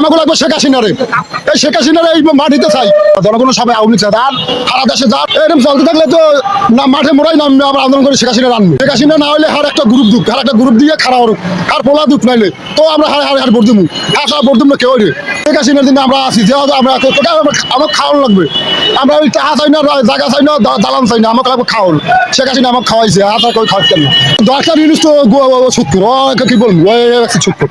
আমাকে লাগবে শেখ হাসিনারে এই শেখ হাসিনারে এই মাটিতে চাই জনগণের সবাই আওয়ামী লীগ আর সারা দেশে যা এরকম চলতে থাকলে তো না মাঠে মোড়াই না আবার আন্দোলন করে শেখ হাসিনা আনব শেখ হাসিনা না হলে আর একটা গ্রুপ দুঃখ আর একটা গ্রুপ দিয়ে খারাপ হোক আর পোলা দুঃখ নাইলে তো আমরা হার হার হার ভোট দেবো হ্যাঁ সব ভোট দেবো কেউ শেখ হাসিনার দিনে আমরা আছি যে আমরা আমার খাওয়ানো লাগবে আমরা ওই টাকা চাই না জায়গা চাই না দালান চাই না আমাকে লাগবে খাওয়ান শেখ হাসিনা আমাকে খাওয়াইছে আর কেউ খাওয়াতেন না দশটা জিনিস তো সুৎকুর কি বলব সুৎকুর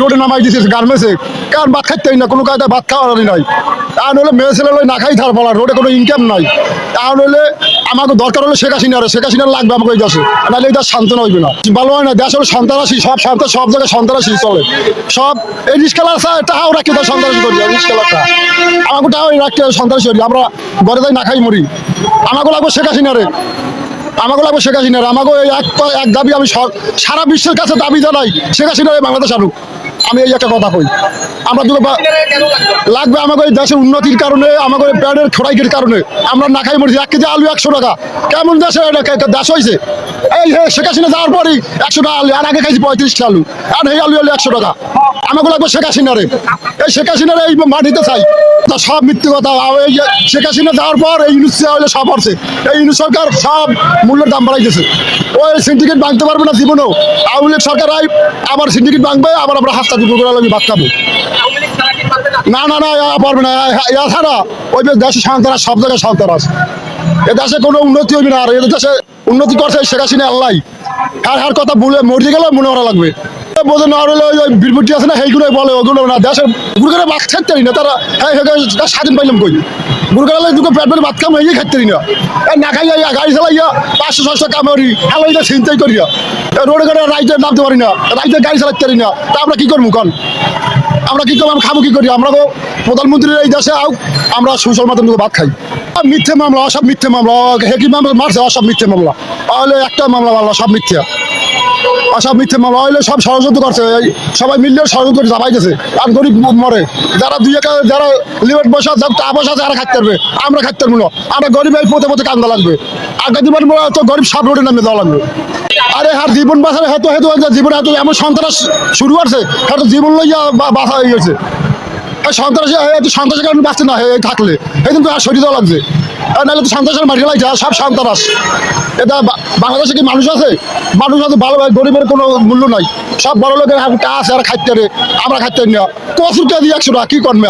রোডে নামাই দিছি গার্মেন্টসে কারণ ভাত খাইতে পারি না, কোনো কায়দায় ভাত খাওয়ার নাই। আর হলে মেয়ে ছেলে না খাই থার বলা, রোডে কোনো ইনকাম নাই। আর হলে আমাকে দরকার হলে শেখ হাসিনা শেখ হাসিনা লাগবে আমাকে এই দেশে। নাহলে এই দেশ শান্তনা হইবে না। ভালো হয় না, দেশ হলো সন্ত্রাসী সব সন্ত্রাস সব জায়গায় সন্ত্রাসী চলে। সব এই রিস্কালার টাকাও রাখি তাই সন্ত্রাসী করি রিস্কালারটা আমাকে টাকাও রাখতে সন্ত্রাসী করি। আমরা ঘরে যাই না খাই মরি। আমাকে লাগবে শেখ হাসিনা রে। আমাকে লাগবে শেখ হাসিনার আমাকে এক এক দাবি আমি সারা বিশ্বের কাছে দাবি জানাই, শেখ হাসিনার বাংলাদেশ আনুক আমি এই একটা কথা কই। আমরা দুটো লাগবে আমাকে এই দেশের উন্নতির কারণে, আমাকে এই প্যাডের খোরাইকের কারণে। আমরা না খাই মরছি এক কেজি আলু একশো টাকা। কেমন দেশে দেশ হয়েছে এই হে শেখ হাসিনা যাওয়ার পরই একশো টাকা আলু, আর আগে খাইছি পঁয়ত্রিশটা আলু, আর এই আলু আলু একশো টাকা। আমাকে লাগবে শেখ হাসিনারে। এই শেখ হাসিনারে এই মাটিতে চাই। তা সব মিথ্যে কথা। এই শেখ হাসিনা যাওয়ার পর এই ইউনুস হলে সব আসছে এই ইউনুস সরকার সব মূল্যের দাম বাড়াইতেছে। ওই সিন্ডিকেট ভাঙতে পারবে না জীবনেও। আওয়ামী লীগ সরকার আই আবার সিন্ডিকেট ভাঙবে আবার আমরা হাসতা দুপুর করে আমি ভাত খাব। না? না না পারবে না। এ- এরা ওই যে দেশে সন্ত্রাস সব জায়গায় সন্ত্রাস এ দেশে কোনো উন্নতি হবে না। আর এদের দেশে উন্নতি করছে শেখ হাসিনা আল্লাহ। আর হার কথা বলে মরে গেলে মনে করা লাগবে। এ বোঝে না হলে ওই বিরবুটি আছে না সেইগুলো বলে, ওগুলো না, দেশের গুরুগারে ভাত খাইতে না, তারা হ্যাঁ হ্যাঁ স্বাধীন পাইলাম কই? গুরুগারে দুটো পেট পেটে ভাত খাম এই খাইতে না। না খাইয়া ইয়া গাড়ি চালাইয়া পাঁচশো, ছয়শো কামারি হালাইয়া চিন্তাই করিয়া রোডে ঘাটে রাইতে নামতে পারি না রাইতে গাড়ি চালাতে পারি না, তা আমরা কি করব কন? আমরা কি করব, আমরা খাব কি করি? আমরা প্রধানমন্ত্রীর এই দেশে আও আমরা সুশল মাধ্যম ভাত খাই। মিথ্যে মামলা সব মিথ্যে মামলা হেকি মামলা, মারছে সব মিথ্যে মামলা। তাহলে একটা মামলা মামলা সব মিথ্যা। আর সব মিথ্যে মামলা হইলে সব ষড়যন্ত্র করছে সবাই মিললে ষড়যন্ত্র করে চাপাইতেছে আর গরিব মরে। যারা দুই একা যারা লিমিট বসা টাকা পয়সা আছে যারা খাইতে পারবে। আমরা খাইতে পারব না। আমরা গরিব এই পথে পথে কান্দা লাগবে। আগে জীবন তো গরিব সব রোডে নামে দেওয়া লাগবে। আরে হার জীবন বাঁচার হেতু হেতু জীবন হেতু এমন সন্ত্রাস শুরু করছে হেতু জীবন লইয়া বা- বাঁচা হয়ে গেছে। সন্ত্রাসী সন্ত্রাসের কারণে বাঁচতে না থাকলে। এই কিন্তু আর শরীর লাগছে নাহলে তো সন্ত্রাসের মারি লাগছে সব সন্ত্রাস এটা বাংলাদেশে কি মানুষ আছে? মানুষ আছে, ভালো গরিবের কোনো মূল্য নাই। সব বড় লোকের আছে, আর খাইতে পারে আমরা খাইতে না। কচুর টাকা দিয়ে একশো টাকা, কি করবে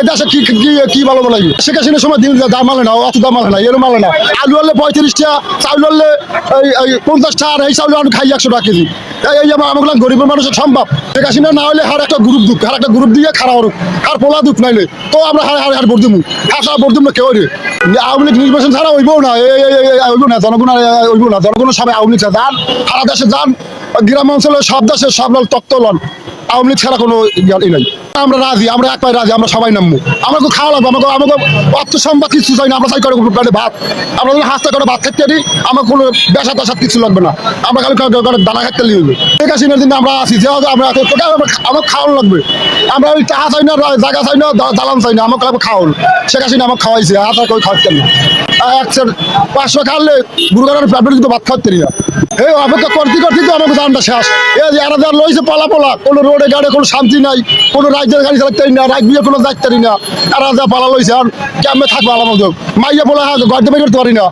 এটা সে কি কি কি ভালো লাগে শেখ হাসিনার সময় দিন দাম আলে না, অত দাম আলে না, এরম আলে না। আলু আনলে পঁয়ত্রিশটা, চাউল আনলে পঞ্চাশটা, আর এই চাউল আমি খাই একশো টাকা কেজি। এই গরিবের মানুষের সম্ভব। শেখ হাসিনা না হলে আর একটা গ্রুপ দুঃখ আর একটা গ্রুপ দিয়ে খারাপ হোক আর পোলা দুঃখ নাইলে। তো আমরা হার হার হার ভোট দিব সব ভোট দেবো কেউ আওয়ামী লীগ নির্বাচন ছাড়া হইবো না। হইবো না, জনগণ আর না। জনগণ সবাই আওয়ামী লীগ যান, সারা দেশে যান। গ্রাম অঞ্চলে সব দেশে সব তত্ত্ব লন আওয়ামী লীগ ছাড়া কোনো ই নাই। আমরা রাজি, আমরা এক পায়ে রাজি, আমরা সবাই নামবো। আমাকে খাওয়া লাগবে, আমাকে আমাকে অর্থ সম্পদ কিছু চাই না, আমরা চাই করে ভাত। আমরা যদি হাসতে করে ভাত খেতে পারি আমার কোনো বেসা টাসা কিছু লাগবে না। আমরা খালি করে- দানা খেতে লিখবে ঠিক আছে দিন আমরা আছি, যে আমরা আমার খাওয়ানো লাগবে? আমরা ওই টাকা চাই না জায়গা চাই না দালান চাই না, আমাকে খাওয়ান শেখ হাসিনা আমাকে খাওয়াইছে, আর কেউ খাওয়াতেন না একশো পাঁচশো খাওয়ালে গুরুগারের পেটে কিন্তু ভাত খাওয়াতে না এই অপেক্ষা করতে করতে তো আমাকে দানটা শেষ। এই এরা যা লইছে পালা পোলা, কোনো রোডে গাড়ি, কোনো শান্তি নাই, কোনো রাজ্যের গাড়ি চালাতে না রাজ্য বিয়ে কোনো যাইতে না। এরা যা পালা লইছে, আর কেমনে থাকবে আলাম মাইয়া পোলা গড়তে বের করতে পারি না।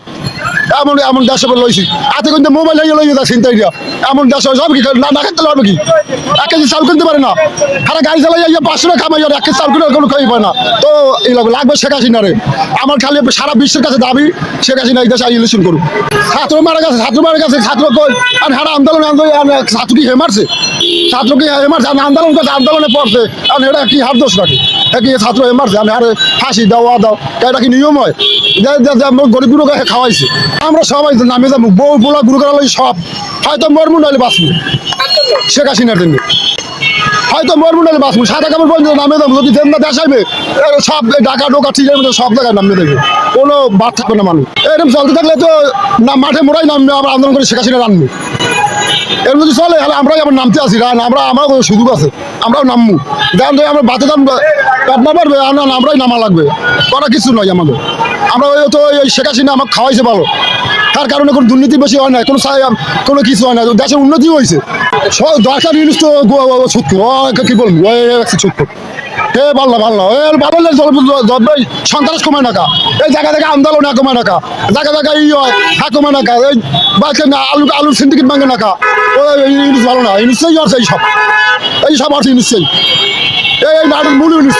এমন এমন দেশে লইছি। হাতে কিন্তু মোবাইল হয়ে লইয়ে দিয়া এমন দেশ সব কি না না খেতে পারবে কি? এক কেজি চাল কিনতে পারে না। আর গাড়ি চালাই পাঁচশো টাকা কামাই আর এক কেজি চাল কিনে কোনো খাই পায় না। তো এই লাগবে লাগবে শেখ হাসিনারে আমার খালি সারা বিশ্বের কাছে দাবি, শেখ হাসিনা এই দেশে ইলেকশন করুক। ছাত্র মারা গেছে, ছাত্র মারা গেছে, ছাত্র কই? আর হারা আন্দোলন আন্দোলন ছাত্র কি হে মারছে? ছাত্র কি হে মারছে? আমি আন্দোলন করছে, আন্দোলনে পড়ছে। আর এটা কি হার দোষ নাকি? কি ছাত্র হে মারছে? আমি আরে ফাঁসি দেওয়া দাও এটা কি নিয়ম হয়? গরিব খাওয়াইছে। আমরা সবাই নামে যাব। বউ বোলা গুরু করা সব। হয়তো মরমু, নাহলে বাঁচবো শেখ হাসিনার জন্য। হয়তো মরবো নাহলে বাঁচবো সাদা কাপড় পর্যন্ত নামে যাব। যদি দেন দেশ আইবে সব ডাকা ডোকা ঠিক আছে সব জায়গায় নামিয়ে দেবে কোনো বাদ থাকবে না মানুষ। এরকম চলতে থাকলে তো না মাঠে মোড়াই নামবে, আবার আন্দোলন করে শেখ হাসিনা রানবে। এর মধ্যে চলে আমরাই আবার নামতে আসি, রান, আমরা, আমার সুযোগ আছে, আমরাও নামবো দেখেন তো আমরা বাতে দাম না পারবে? আর আমরাই নামা লাগবে। করা কিছু নয় আমাদের। আমরা ওই তো ওই শেখ হাসিনা আমাকে খাওয়াইছে ভালো। তার কারণে কোনো দুর্নীতি বেশি হয় না কোনো কোনো কিছু হয় না দেশের উন্নতি হয়েছে দরকার জিনিস তো ছুটকু কি বলব? ছুটকু এ ভালো ভালো এর ভালো সন্ত্রাস কমায় নাকা এই জায়গা থেকে আন্দোলন কমায় নাকা জায়গা জায়গা ই হয় হা কমায় নাকা এই বাচ্চা না, আলু আলুর সিন্ডিকেট ভাঙে নাকা ওই ইউনিস ভালো না। ইউনিসই আছে এইসব সব। এই সব আছে ইউনিসই এই। নাটক মূল ইউনিস